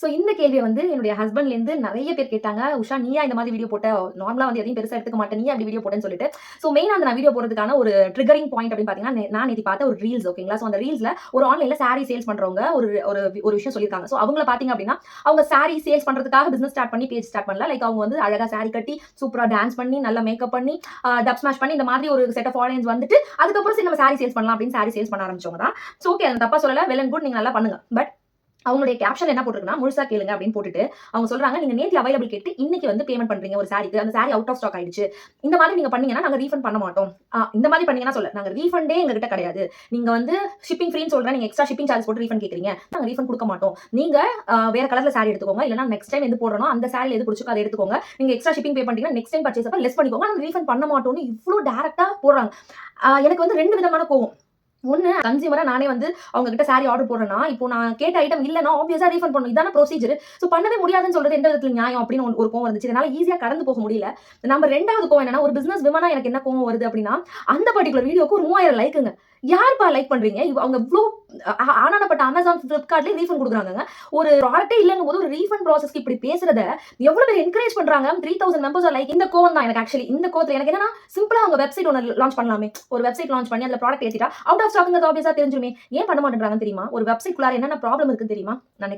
So இந்த கேள்வியை வந்து என்னுடைய ஹஸ்பண்ட்லேருந்து நிறைய பேர் கேட்டாங்க. உஷா நீயா இந்த மாதிரி வீடியோ போட்ட நார்மலாக வந்து எதையும் பெருசாக எடுத்துக்க மாட்டேன். நீ அப்படி வீடியோ போட்டேன்னு சொல்லிட்டு. ஸோ மெயினாக அந்த நான் வீடியோ போடுறதுக்கான ஒரு ட்ரிகரிங் பாயிண்ட் அப்படின்னு பார்த்தீங்கன்னா நான் நேற்று பார்த்த ஒரு ரீல்ஸ் ஓகேங்களா ஸோ அந்த ரீல்ஸில் ஒரு ஆன்லைனில் சாரீ சேல்ஸ் பண்ணுறவங்க ஒரு ஒரு ஒரு விஷயம் சொல்லியிருக்காங்க. ஸோ அவங்கள பார்த்தீங்க அப்படின்னா அவங்க சாரீ சேல்ஸ் பண்ணுறதுக்காக பிஸ்னஸ் ஸ்டார்ட் பண்ணி பேஜ் ஸ்டார்ட் பண்ணல. லைக் அவங்க வந்து அழகாக சாரீ கட்டி சூப்பராக டான்ஸ் பண்ணி நல்லா மேக்கப் பண்ணி டப் ஸ்மாஷ் பண்ணி இந்த மாதிரி ஒரு செட் ஆஃப் ஆடியன்ஸ் வந்துட்டு அதுக்கப்புறம் சரி நம்ம saree சேல்ஸ் பண்ணலாம் அப்படின்னு சாரீ சேல்ஸ் பண்ண ஆரம்பிச்சவங்க தான். ஸோ ஓகே அந்த தப்பா சொல்லல. வெல் அண்ட் குட் நீங்க நல்லா பண்ணுங்க. பட் அவங்களுடைய கேப்ஷன் என்ன போட்டிருக்குன்னா முழுசா கேளுங்க அப்படின்னு போட்டுட்டு அவங்க சொல்றாங்க நீங்க நேத்தி அவைலபிள் கேட்டு இன்னைக்கு வந்து பேமெண்ட் பண்றீங்க ஒரு சாரிக்கு அந்த சாரி அவுட் ஆஃப் ஸ்டாக் ஆயிடுச்சு. இந்த மாதிரி நீங்க பண்ணீங்கன்னா நாங்க ரீஃபண்ட் பண்ண மாட்டோம். ஆ, இந்த மாதிரி பண்ணீங்கன்னா சொல்ல நாங்க ரீஃபண்டே எங்ககிட்ட கிடையாது. நீங்க வந்து ஷிப்பிங் ஃப்ரீன்னு சொல்றேன் நீங்க எக்ஸ்ட்ரா ஷிப்பிங் சார்ஜ் போட்டு ரீஃபண்ட் கேட்குறீங்க நாங்க ரீஃபண்ட் கொடுக்க மாட்டோம். நீங்க வேற கலர்ல சாரி எடுத்துக்கோங்க. இல்லைன்னா நெக்ஸ்ட் டைம் எது போடணும் அந்த சாரி எது பிடிச்சிக்கோ அதை எடுத்துக்கோங்க. நீங்க எக்ஸ்ட்ரா ஷிப்பிங் பே பண்ணீங்கன்னா நெக்ஸ்ட் டைம் பர்ச்சேஸ் அப்ப லெஸ் பண்ணிக்கோங்க. நாங்க ரீஃபண்ட் பண்ண மாட்டோம்னு இவ்வளோ டேரக்டா போடுறாங்க. எனக்கு வந்து ரெண்டு விதமான கோவம். ஒன்று கன்சியூமராக நானே வந்து அவங்க கிட்ட சாரி ஆர்டர் போடுறேன்னா இப்போ நான் கேட்ட ஐட்டம் இல்லைன்னா ஆப்வியஸாக ரீஃபண்ட் பண்ணும் இதான ப்ரொசீஜர் ஸோ பண்ணவே முடியாதுன்னு சொல்றது எந்த விதத்தில் நியாயம் அப்படின்னு ஒரு- ஒரு கோவம் இருந்துச்சு என்னால் ஈஸியாக கடந்து போக முடியல. நம்ம ரெண்டாவது கோவம் என்னன்னா ஒரு பிசினஸ் விமனா எனக்கு என்ன கோவம் வருது அப்படின்னா அந்த பர்டிகுலர் வீடியோக்கு ஒரு மூவாயிரம் லைக்குங்க யார்ப்பா லைக் பண்றீங்க? அவங்க இவ்வளோ ஆ- ஆனானப்பட்ட அமேசான் ஃப்ளிப்கார்ட்லேயே ரீஃபண்ட் கொடுக்குறாங்க ஒரு ப்ராடக்ட்டே இல்லைங்க போது ஒரு ரீஃபண்ட் ப்ராசஸ்க்கு இப்படி பேசுறத எவ்வளவு பேர் என்கரேஜ் பண்றாங்க? த்ரீ தௌசண்ட் மெம்பர்ஸ் லைக் இந்த கோவம் தான் எனக்கு ஆக்சுவலி இந்த கோவத்தில் எனக்கு என்னன்னா சிம்பிளா அவங்க வெப்சைட் ஒன்று லான்ச் பண்ணலாமே. ஒரு வெப்சைட் லான்ச் பண்ணி அந்த ப்ராடக்ட் ஏற்றிட்டா அவுட் ஆஃப் ஸ்டாக்ங்கிறது ஆஃபீஸாக தெரிஞ்சுமே ஏன் பண்ண மாட்டேங்கிறாங்க தெரியுமா? ஒரு வெப்சைட் குள்ளார என்னென்ன ப்ராப்ளம் இருக்குன்னு தெரியுமா? நான்